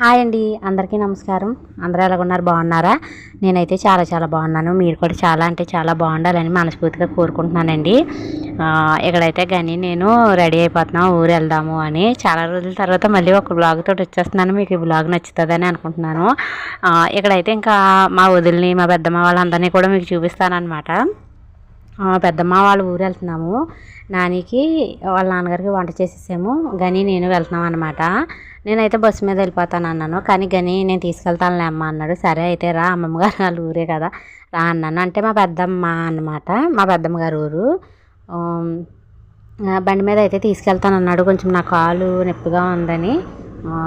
Hi అండి అందరికీ నమస్కారం. అందరూ ఎలా ఉన్నారు బాగున్నారా? నేనైతే చాలా చాలా బాగున్నాను. మీరు కూడా చాలా అంటే చాలా బాగుండాలని మనస్ఫూర్తిగా కోరుకుంటున్నానండి. ఇక్కడైతే కానీ నేను రెడీ అయిపోతున్నాం ఊరు వెళ్దాము అని. చాలా రోజుల తర్వాత మళ్ళీ ఒక బ్లాగ్ తోటి వచ్చేస్తున్నాను. మీకు ఈ బ్లాగ్ నచ్చుతుందని అనుకుంటున్నాను. ఇక్కడైతే ఇంకా మా వదిలిని మా పెద్దమ్మ వాళ్ళందరినీ కూడా మీకు చూపిస్తానన్నమాట. పెద్దమ్మ వాళ్ళ ఊరు వెళ్తున్నాము. నానికి వాళ్ళ నాన్నగారికి వంట చేసేసాము. గని నేను వెళ్తున్నాం అనమాట నేనైతే బస్సు మీద వెళ్ళిపోతాను అన్నాను. కానీ గని నేను తీసుకెళ్తానులే అమ్మ అన్నాడు. సరే అయితే రా అమ్మమ్మ గారు వాళ్ళ ఊరే కదా. రా అన్నాను. అంటే మా పెద్దమ్మ అన్నమాట. మా పెద్దమ్మ గారు ఊరు. బండి మీద అయితే తీసుకెళ్తాను అన్నాడు. కొంచెం నా కాలు నొప్పిగా ఉందని.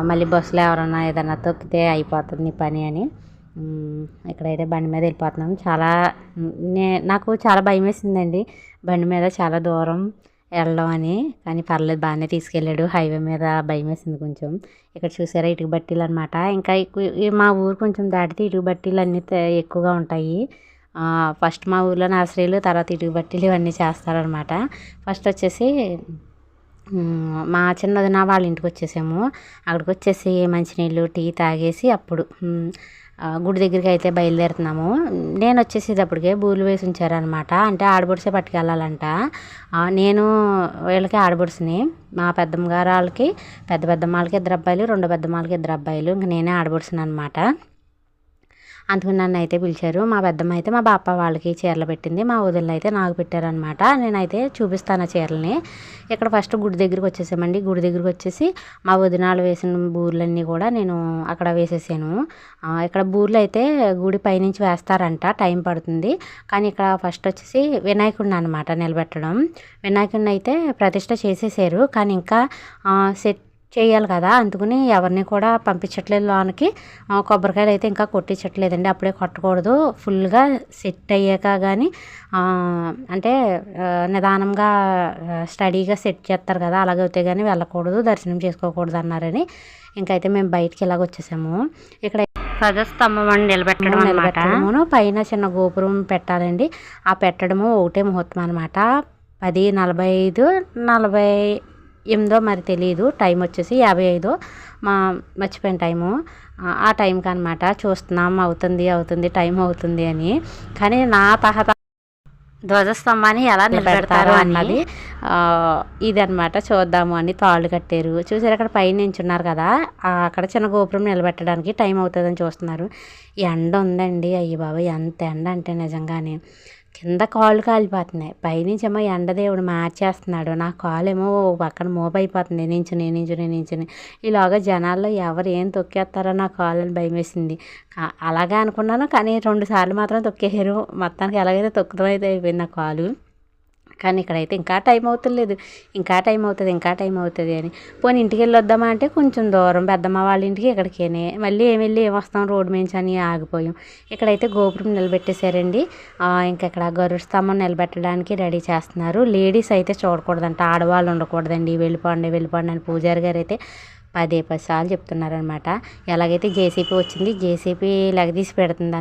మళ్ళీ బస్సులో ఎవరన్నా ఏదన్నా తొక్కితే అయిపోతుంది పని అని. ఇక్కడైతే బండి మీద వెళ్ళిపోతున్నాం. చాలా నే నాకు చాలా భయం వేసిందండి. బండి మీద చాలా దూరం వెళ్ళడం అని. కానీ పర్లేదు బాగానే తీసుకెళ్ళాడు. హైవే మీద భయం వేసింది కొంచెం. ఇక్కడ చూసారా ఇటుక బట్టీలు అనమాట ఇంకా ఎక్కువ మా ఊరు కొంచెం దాటితే ఇటుక బట్టీలు అన్నీ ఎక్కువగా ఉంటాయి. ఫస్ట్ మా ఊర్లో నర్సరీలు తర్వాత ఇటుక బట్టీలు ఇవన్నీ చేస్తారనమాట ఫస్ట్ వచ్చేసి మా చిన్నదిన వాళ్ళ ఇంటికి వచ్చేసాము. అక్కడికి వచ్చేసి మంచినీళ్ళు టీ తాగేసి అప్పుడు గుడి దగ్గరికి అయితే బయలుదేరుతున్నాము. నేను వచ్చేసేటప్పటికే బూలు వేసి ఉంచారనమాట అంటే ఆడబొడిసే పట్టుకెళ్ళాలంట. నేను వీళ్ళకి ఆడబొడిసిని మా పెద్దమ్మ గారు వాళ్ళకి పెద్ద పెద్దమ్మ వాళ్ళకి ఇద్దరు అబ్బాయిలు రెండు పెద్దమ్మ వాళ్ళకి ఇద్దరు అబ్బాయిలు ఇంక నేనే ఆడబొడుసుని అందుకు నన్ను అయితే పిలిచారు. మా పెద్దమ్మ అయితే మా బాప వాళ్ళకి చీరలు పెట్టింది. మా వదిలిని అయితే నాకు పెట్టారనమాట నేనైతే చూపిస్తాను ఆ చీరలని. ఇక్కడ ఫస్ట్ గుడి దగ్గరికి వచ్చేసామండి. గుడి దగ్గరికి వచ్చేసి మా వదినాలు వేసిన బూర్లన్నీ కూడా నేను అక్కడ వేసేసాను. ఇక్కడ బూర్లు అయితే గుడి పైనుంచి వేస్తారంట. టైం పడుతుంది. కానీ ఇక్కడ ఫస్ట్ వచ్చేసి వినాయకుడిని అనమాట నిలబెట్టడం. వినాయకుడిని అయితే ప్రతిష్ట చేసేసారు. కానీ ఇంకా సెట్ చేయాలి కదా. అందుకని ఎవరిని కూడా పంపించట్లేదు లోనికి. కొబ్బరికాయలు అయితే ఇంకా కొట్టించట్లేదండి. అప్పుడే కొట్టకూడదు. ఫుల్గా సెట్ అయ్యాక కానీ అంటే నిదానంగా స్టడీగా సెట్ చేస్తారు కదా. అలాగైతే కానీ వెళ్ళకూడదు. దర్శనం చేసుకోకూడదు అన్నారని ఇంకైతే మేము బయటికి ఇలాగ వచ్చేసాము. ఇక్కడ ధ్వజస్తంభం అని నిలబెట్టడం నిలబెట్టడమును పైన చిన్న గోపురం పెట్టాలండి. ఆ పెట్టడము ఒకటే ముహూర్తం అనమాట పది నలభై ఐదు నలభై ఎనిమిదో మరి తెలియదు టైం వచ్చేసి యాభై ఐదో. మా మర్చిపోయిన టైము. ఆ- టైంకి అనమాట చూస్తున్నాం అవుతుంది అవుతుంది టైం అవుతుంది అని. కానీ నా తహత ధ్వజస్తంభాన్ని ఎలా నిలబెడతారు అన్నది ఆ, ఇదన్నమాట. చూద్దాము అని తాళ్ళు కట్టారు. చూసారు అక్కడ పైన నించున్నారు కదా? అక్కడ చిన్న గోపురం నిలబెట్టడానికి టైం అవుతుందని చూస్తున్నారు. ఎండ ఉందండి అయ్యి బాబా ఎంత ఎండ అంటే నిజంగానే. కింద కాళ్ళు కాలిపోతున్నాయి. పైనుంచి ఏమో ఎండదేవుడు మార్చేస్తున్నాడు. నా కాలు ఏమో ఓ పక్కన మోపు అయిపోతుంది నించుని నించుని నించుని ఈలోగా జనాల్లో ఎవరు ఏం తొక్కేస్తారో నా కాళ్ళని భయం వేసింది అలాగే అనుకున్నాను. కానీ రెండు సార్లు మాత్రం తొక్కేసారు మొత్తానికి ఎలాగైతే తొక్కుతం అయిపోయింది నా కాలు. కానీ ఇక్కడైతే ఇంకా టైం అవుతలేదు. ఇంకా టైం అవుతుంది ఇంకా టైం అవుతుంది అని. పోనీ ఇంటికి వెళ్ళొద్దామా అంటే కొంచెం దూరం పెద్దమ్మ వాళ్ళ ఇంటికి ఇక్కడికేనే మళ్ళీ ఏమి వెళ్ళి ఏం వస్తాం రోడ్డు మించి అని ఆగిపోయాం. ఇక్కడైతే గోపురం నిలబెట్టేశారండి. ఇంకా ఇక్కడ గరుడు స్తంభం నిలబెట్టడానికి రెడీ చేస్తున్నారు. లేడీస్ అయితే చూడకూడదంట ఆడవాళ్ళు ఉండకూడదండి. వెళ్ళిపోండి వెళ్ళిపోండి అని పూజారి గారు అయితే పదే పది సార్లు చెప్తున్నారనమాట ఎలాగైతే జేసీపీ వచ్చింది జేసీపీ లగదీసి పెడుతుంది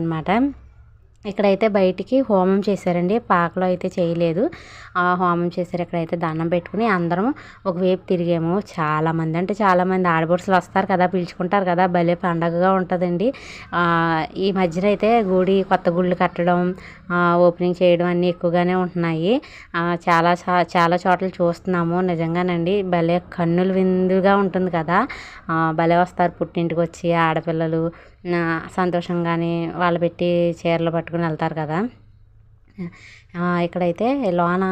ఇక్కడైతే బయటికి హోమం చేశారండి. పాకలో అయితే చేయలేదు. ఆ హోమం చేశారు. ఇక్కడైతే దండం పెట్టుకుని అందరం ఒకవైపు తిరిగాము. చాలామంది అంటే చాలామంది ఆడబడుసులు వస్తారు కదా పిలుచుకుంటారు కదా భలే పండగగా ఉంటుందండి. ఈ మధ్యన అయితే గుడి కొత్త గుళ్ళు కట్టడం ఓపెనింగ్ చేయడం అన్నీ ఎక్కువగానే ఉంటున్నాయి. చాలా చాలా చోట్ల చూస్తున్నాము. నిజంగానండి భలే కన్నులు విందుగా ఉంటుంది కదా. భలే వస్తారు పుట్టింటికి వచ్చి ఆడపిల్లలు. సంతోషంగానే వాళ్ళు పెట్టి చీరలు పట్టుకుని వెళ్తారు కదా. ఇక్కడైతే లోన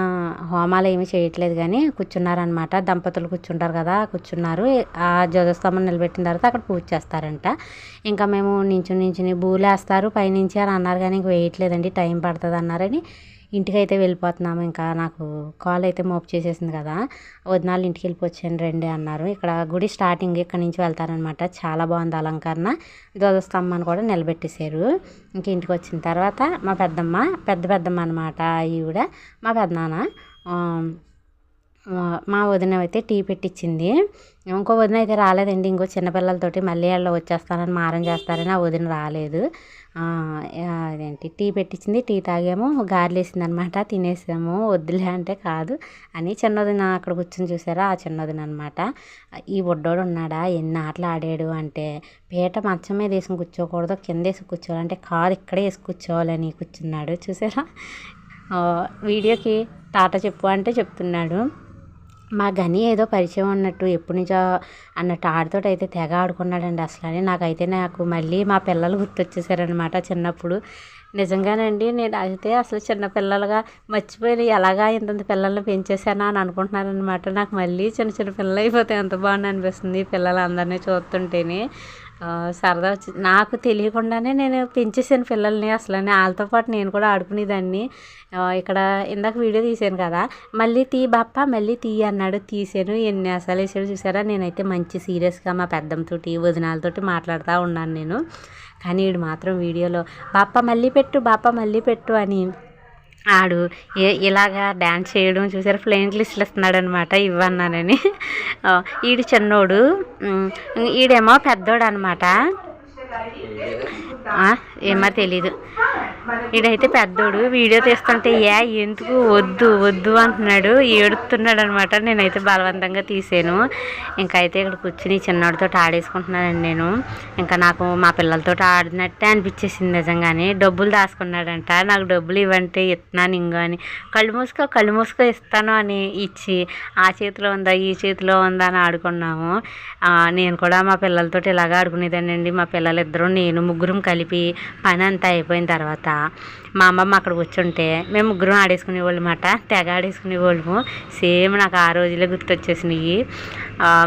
హోమాలు ఏమీ చేయట్లేదు కానీ కూర్చున్నారనమాట దంపతులు కూర్చుంటారు కదా కూర్చున్నారు. ఆ ధ్వజస్తంభం నిలబెట్టిన తర్వాత అక్కడ పూజ చేస్తారంట. ఇంకా మేము నించుని నించుని బూలేస్తారు పైనుంచి అని అన్నారు కానీ ఇంక వేయట్లేదండి టైం పడుతుంది అన్నారని ఇంటికైతే వెళ్ళిపోతున్నాము. ఇంకా నాకు కాల్ అయితే మోపు చేసేసింది కదా. వదినాలు ఇంటికి వెళ్ళిపోవచ్చాను రండి అన్నారు. ఇక్కడ గుడి స్టార్టింగ్ ఇక్కడ నుంచి వెళ్తారనమాట. చాలా బాగుంది అలంకరణ. ధ్వజస్తంభాన్ని కూడా నిలబెట్టేశారు. ఇంక ఇంటికి వచ్చిన తర్వాత మా పెద్దమ్మ పెద్ద పెద్దమ్మ అనమాట ఈవిడ మా పెద్దనాన్న మా- వదిన అయితే టీ పెట్టించింది ఇంకో వదిన అయితే రాలేదండి. ఇంకో చిన్నపిల్లలతోటి మళ్ళీ వాళ్ళు వచ్చేస్తానని మారం చేస్తారని ఆ వదిన రాలేదు. అదేంటి? టీ పెట్టించింది టీ తాగాము గారెలు అనమాట తినేసాము వద్దులే అంటే కాదు అని చిన్నదిన అక్కడ కూర్చొని చూసారా? ఆ చిన్నదిన అనమాట ఈ బుడ్డోడు ఉన్నాడా ఎన్ని ఆటలు ఆడాడు అంటే పీట మంచం మీద వేసుకుని కూర్చోకూడదు కింద వేసి కూర్చోవాలంటే కాదు ఇక్కడే వేసి కూర్చోవాలని కూర్చున్నాడు. చూసారా? వీడియోకి టాటా చెప్పు అంటే చెప్తున్నాడు. మా గని ఏదో పరిచయం ఉన్నట్టు ఎప్పటి నుంచో అన్నట్టు ఆడితో అయితే తెగ ఆడుకున్నాడండి అసలు నాకైతే నాకు మళ్ళీ మా పిల్లలు గుర్తొచ్చేసారనమాట చిన్నప్పుడు. నిజంగానండి నేను అయితే అసలు చిన్న పిల్లలుగా మర్చిపోయి ఎలాగా ఇంతంత పిల్లల్ని పెంచేసానా అని అనుకుంటున్నాను అనమాట నాకు మళ్ళీ చిన్న చిన్న పిల్లలు అయిపోతే ఎంత బాగుంది అనిపిస్తుంది పిల్లలు పిల్లలందరినీ చూస్తుంటేనే. సరదా వచ్చి నాకు తెలియకుండానే నేను పెంచేసాను పిల్లల్ని అసలు వాళ్ళతో పాటు నేను కూడా ఆడుకునేదాన్ని. ఇక్కడ ఇందాక వీడియో తీసాను కదా. మళ్ళీ తీ బాప్ప మళ్ళీ తీ అన్నాడు. తీసాను ఎన్ని అసలు వేసాడు చూసారా? నేనైతే మంచి సీరియస్గా మా పెద్దంతోటి వదినాలతోటి మాట్లాడుతూ ఉన్నాను నేను. కానీ వీడు మాత్రం వీడియోలో బాప్ప మళ్ళీ పెట్టు బాప్ప మళ్ళీ పెట్టు అని ఆడు ఇలాగా డ్యాన్స్ చేయడం చూసారు? ఫ్లైన్ లిస్టులు ఇస్తున్నాడు అనమాట ఇవ్వన్నానని ఈడు చిన్నోడు ఈడేమో పెద్దోడు అనమాట ఏమో తెలీదు. ఈడైతే పెద్దోడు. వీడియో తీస్తుంటే ఏ ఎందుకు? వద్దు వద్దు అంటున్నాడు. ఏడుతున్నాడు అనమాట నేనైతే బలవంతంగా తీసాను. ఇంకా అయితే ఇక్కడ కూర్చుని చిన్నవాడితో ఆడేసుకుంటున్నానండి నేను. ఇంకా నాకు మా పిల్లలతో ఆడినట్టే అనిపించేసింది నిజంగానే. డబ్బులు దాచుకున్నాడంట. నాకు డబ్బులు ఇవ్వంటే ఇస్తున్నాను ఇంకో అని. కళ్ళు మూసుకో కళ్ళు మూసుకో ఇస్తాను అని ఇచ్చి ఆ చేతిలో ఉందా ఈ చేతిలో ఉందా అని ఆడుకున్నాము. నేను కూడా మా పిల్లలతో ఇలాగ ఆడుకునేదానండి మా పిల్లలిద్దరూ నేను ముగ్గురం కలిపి పని అంతా అయిపోయిన తర్వాత మా అమ్మమ్మ అక్కడ కూర్చుంటే మేము ముగ్గురం ఆడేసుకునేవాళ్ళమాట తెగ ఆడేసుకునే వాళ్ళము. సేమ్ నాకు ఆ రోజులే గుర్తొచ్చేసినాయి.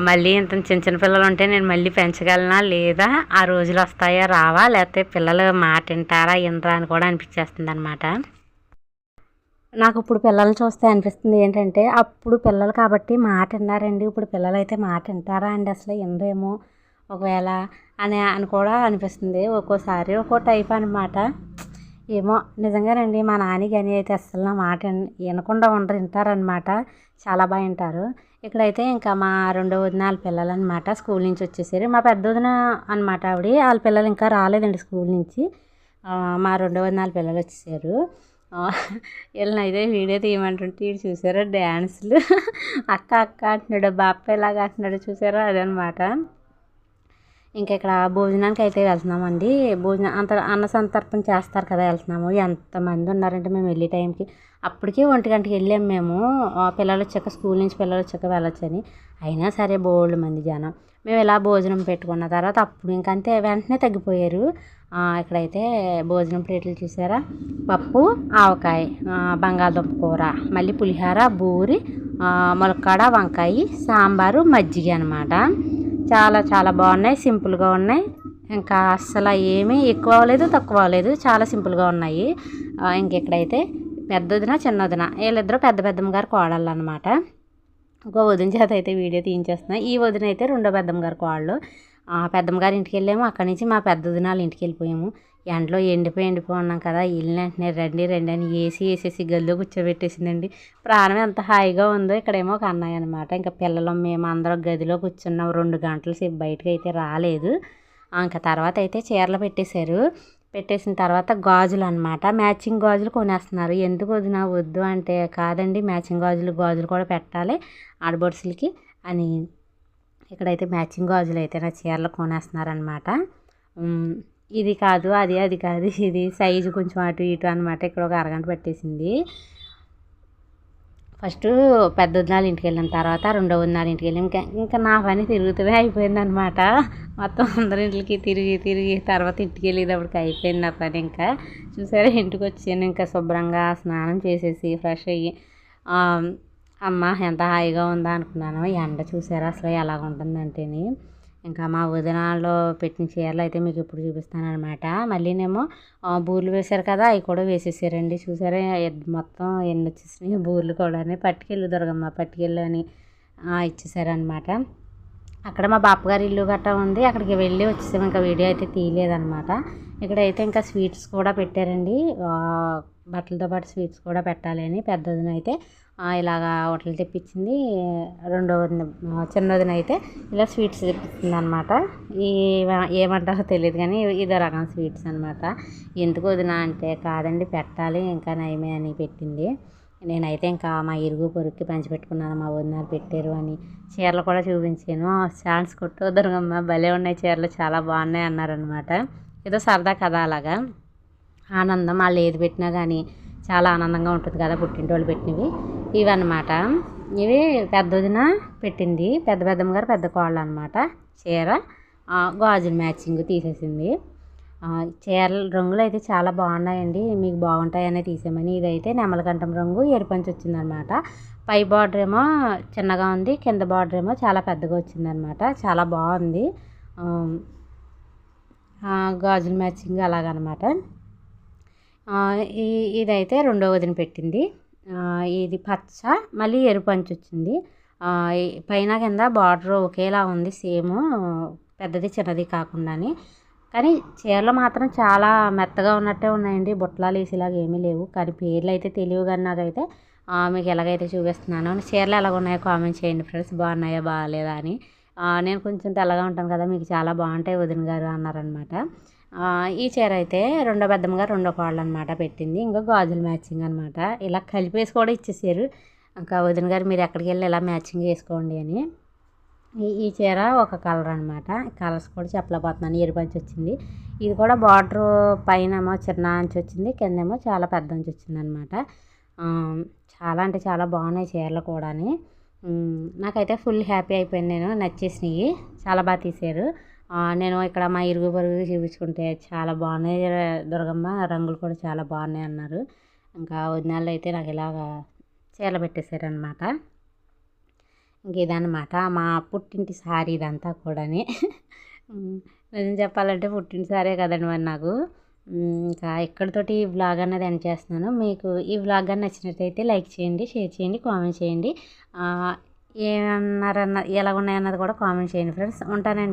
మళ్ళీ ఇంత చిన్న చిన్న పిల్లలు ఉంటే నేను మళ్ళీ పెంచగలనా లేదా? ఆ రోజులు వస్తాయా రావా? లేకపోతే పిల్లలు మాట వింటారా వినరా అని కూడా అనిపించేస్తుంది అనమాట నాకు ఇప్పుడు పిల్లల్ని చూస్తే అనిపిస్తుంది ఏంటంటే అప్పుడు పిల్లలు కాబట్టి మాట విన్నారండి. ఇప్పుడు పిల్లలు అయితే మాట వింటారా అండి అసలు? వినరేమో ఒకవేళ అని అని కూడా అనిపిస్తుంది. ఒక్కోసారి ఒక్కో టైప్ అనమాట ఏమో నిజంగానండి మా నాని కానీ అయితే అస్సలు నా మాట వినకుండా ఉండరు వింటారనమాట చాలా బాగా వింటారు. ఇక్కడైతే ఇంకా మా రెండో వదిన వాళ్ళ పిల్లలు అనమాట స్కూల్ నుంచి వచ్చేసారు. మా పెద్ద వదిన అనమాట ఆవిడ వాళ్ళ పిల్లలు ఇంకా రాలేదండి స్కూల్ నుంచి. మా రెండో వదిన వాళ్ళ పిల్లలు వచ్చేసారు. వీళ్ళనైతే వీళ్ళని అయితే వీడియో తీయమంటుంటే వీడు చూసారా డ్యాన్సులు? అక్క అక్క అంటున్నాడు బాప్ప ఇలాగ అంటున్నాడు చూసారా? అదనమాట ఇంకా ఇక్కడ భోజనానికి అయితే వెళ్తున్నామండి. భోజనం అంత అన్న సంతర్పణ చేస్తారు కదా వెళ్తున్నాము. ఎంతమంది ఉన్నారంటే మేము వెళ్ళే టైంకి. అప్పటికే ఒంటి గంటకి వెళ్ళాము మేము. పిల్లలు వచ్చాక స్కూల్ నుంచి పిల్లలు వచ్చాక వెళ్ళొచ్చని. అయినా సరే బోల్డ్ మంది జనం. మేము ఇలా భోజనం పెట్టుకున్న తర్వాత అప్పుడు ఇంకంతే వెంటనే తగ్గిపోయారు. ఇక్కడైతే భోజనం ప్లేట్లు చూసారా? పప్పు ఆవకాయ బంగాళదుంప కూర మళ్ళీ పులిహోర బూరి ఆ, ములక్కాడ వంకాయ సాంబారు మజ్జిగ అనమాట చాలా చాలా బాగున్నాయి సింపుల్గా ఉన్నాయి. ఇంకా అస్సలు ఏమీ ఎక్కువ అవ్వలేదు తక్కువ అవ్వలేదు చాలా సింపుల్గా ఉన్నాయి. ఇంక ఇక్కడైతే పెద్దదిన చిన్నదిన వీళ్ళిద్దరూ పెద్ద పెద్దమ్మ గారు కోడళ్ళు అనమాట ఇంకో వదిన చేత అయితే వీడియో తీయించేస్తున్నా. ఈ వదిన అయితే రెండో పెద్దమ్మ గారు కోళ్ళు ఆ పెద్దమ్మ గారి ఇంటికి వెళ్ళాము. అక్కడి నుంచి మా పెద్ద వదినాల ఇంటికి వెళ్ళిపోయాము. ఎండలో ఎండిపోయి ఎండిపోయి ఉన్నాం కదా ఇల్లు వెంటనే రండి రండి అని ఏసీ వేసేసి గదిలో కూర్చోబెట్టేసిందండి. ప్రాణం ఎంత హాయిగా ఉందో ఇక్కడేమో ఒక అన్నయ్య అనమాట ఇంకా పిల్లలు మేము అందరం గదిలో కూర్చున్నాం. రెండు గంటల సేపు బయటకు అయితే రాలేదు. ఇంకా తర్వాత అయితే చీరలు పెట్టేశారు. పెట్టేసిన తర్వాత గాజులు అనమాట మ్యాచింగ్ గాజులు కొనేస్తున్నారు. ఎందుకు వదిన వద్దు అంటే కాదండి. మ్యాచింగ్ గాజులు గాజులు కూడా పెట్టాలి ఆడబడుసులకి అని. ఇక్కడైతే మ్యాచింగ్ గాజులు అయితే నా చీరలు కొనేస్తున్నారనమాట ఇది కాదు అది అది కాదు ఇది సైజు కొంచెం అటు ఇటు అనమాట ఇక్కడ ఒక అరగంట పట్టేసింది. ఫస్ట్ పెద్ద వదినాల ఇంటికి వెళ్ళిన తర్వాత రెండో వదినాల ఇంటికి వెళ్ళాం ఇంకా ఇంకా నా పని తిరుగుతూనే అయిపోయిందనమాట మొత్తం అందరి ఇంటికి తిరిగి తిరిగి తర్వాత ఇంటికి వెళ్ళేటప్పటికి అయిపోయింది నా పని ఇంకా. చూసారా ఇంటికి వచ్చాను ఇంకా శుభ్రంగా స్నానం చేసేసి ఫ్రెష్ అయ్యి. అమ్మ ఎంత హాయిగా ఉందా అనుకున్నాను. ఎండ చూసారా అసలు ఎలాగ ఉంటుందంటేని. ఇంకా మా వదినాల్లో పెట్టిన చీరలు అయితే మీకు ఇప్పుడు చూపిస్తాను అనమాట మళ్ళీనేమో బూర్లు వేశారు కదా అవి కూడా వేసేసారండి. చూసారా మొత్తం ఎన్ని వచ్చేసినాయి బూర్లు కూడా పట్టుకెళ్ళు దొరకమ్మ పట్టుకెళ్ళు అని ఇచ్చేసారనమాట అక్కడ మా బాపగారి ఇల్లు గట్టా ఉంది. అక్కడికి వెళ్ళి వచ్చేసాము ఇంకా వీడియో అయితే తీయలేదనమాట ఇక్కడైతే ఇంకా స్వీట్స్ కూడా పెట్టారండి. బట్టలతో పాటు స్వీట్స్ కూడా పెట్టాలి అని పెద్దదిన అయితే ఇలాగా హోటల్ తెప్పించింది. రెండో వదిన చిన్న వదిన అయితే ఇలా స్వీట్స్ తెప్పించింది అనమాట ఈ ఏమంటారో తెలియదు కానీ ఇదో రకం స్వీట్స్ అనమాట. ఎందుకు వదిన అంటే కాదండి పెట్టాలి ఇంకా నయమే అని పెట్టింది. నేనైతే ఇంకా మా ఇరుగు పొరుక్కి పంచిపెట్టుకున్నాను మా వదినాలు పెట్టారు అని చీరలు కూడా చూపించాను. ఛాన్స్ కొట్టు దుర్గమ్మ భలే ఉన్నాయి చీరలు చాలా బాగున్నాయి అన్నారనమాట. ఏదో సరదా కదా అలాగా. ఆనందం వాళ్ళు ఏది పెట్టినా కానీ చాలా ఆనందంగా ఉంటుంది కదా పుట్టింటోళ్ళు పెట్టినవి. ఇవన్నమాట. ఇవి పెద్ద వదిన పెట్టింది. పెద్ద పెద్దమ్మ గారు పెద్ద కోళ్ళు అనమాట చీర గాజులు గాజుల మ్యాచింగ్ తీసేసింది. చీరల రంగులు అయితే చాలా బాగున్నాయండి. మీకు బాగుంటాయనే తీసామని ఇదైతే నెమలకంఠం రంగు ఎరుపంచి వచ్చిందనమాట పై బార్డర్ ఏమో చిన్నగా ఉంది కింద బార్డర్ ఏమో చాలా పెద్దగా వచ్చిందనమాట చాలా బాగుంది. గాజులు గాజుల మ్యాచింగ్ అలాగనమాట ఈ ఇదైతే రెండో వదిన పెట్టింది. ఇది పచ్చ మళ్ళీ ఎరుపు అంచు వచ్చింది పైన కింద బార్డర్ ఒకేలా ఉంది సేమ్ పెద్దది చిన్నది కాకుండాని. కానీ చీరలు మాత్రం చాలా మెత్తగా ఉన్నట్టే ఉన్నాయండి. బుట్టలాలు వేసేలాగా ఏమీ లేవు. కానీ పేర్లు అయితే తెలియవు కానీ నాకైతే మీకు ఎలాగైతే చూపిస్తున్నాను చీరలు ఎలాగ ఉన్నాయో కామెంట్ చేయండి ఫ్రెండ్స్. బాగున్నాయా బాగాలేదా అని. నేను కొంచెం తెల్లగా ఉంటాను కదా మీకు చాలా బాగుంటాయి వదిన గారు అన్నారనమాట ఈ చీర అయితే రెండో పెద్దమ్మగా రెండో కోళ్ళు అనమాట పెట్టింది. ఇంకా గాజుల మ్యాచింగ్ అనమాట ఇలా కలిపేసి కూడా ఇచ్చేసారు. ఇంకా వదిన గారు మీరు ఎక్కడికి వెళ్ళి ఇలా మ్యాచింగ్ వేసుకోండి అని. ఈ చీర ఒక కలర్ అనమాట కలర్స్ కూడా చెప్పలేకపోతున్నాను. ఎరుపంచి వచ్చింది. ఇది కూడా బార్డర్ పైన ఏమో చిన్న అంచు వచ్చింది. కిందేమో చాలా పెద్ద అంచి వచ్చింది అనమాట చాలా అంటే చాలా బాగున్నాయి చీరలు కూడాని. నాకైతే ఫుల్ హ్యాపీ అయిపోయింది నేను. నచ్చేసినాయి. చాలా బాగా తీసారు. నేను ఇక్కడ మా ఇరుగు పొరుగు చూపించుకుంటే చాలా బాగున్నాయి. దుర్గమ్మ రంగులు కూడా చాలా బాగున్నాయి అన్నారు. ఇంకా వదినాళ్ళు అయితే నాకు ఇలాగా చీర పెట్టేశారనమాట ఇంక ఇదన్నమాట. మా పుట్టింటి సారీ ఇదంతా కూడాని. ఉమ్, నిజం చెప్పాలంటే పుట్టింటి సారే కదండి మరి నాకు. ఇంకా ఇక్కడితోటి ఈ వ్లాగ్ అనేది ఎండ్ చేస్తున్నాను. మీకు ఈ వ్లాగ్ కానీ నచ్చినట్టయితే లైక్ చేయండి షేర్ చేయండి కామెంట్ చేయండి. ఏమన్నారన్న ఎలా ఉన్నాయన్నది కూడా కామెంట్ చేయండి ఫ్రెండ్స్. ఉంటానండి.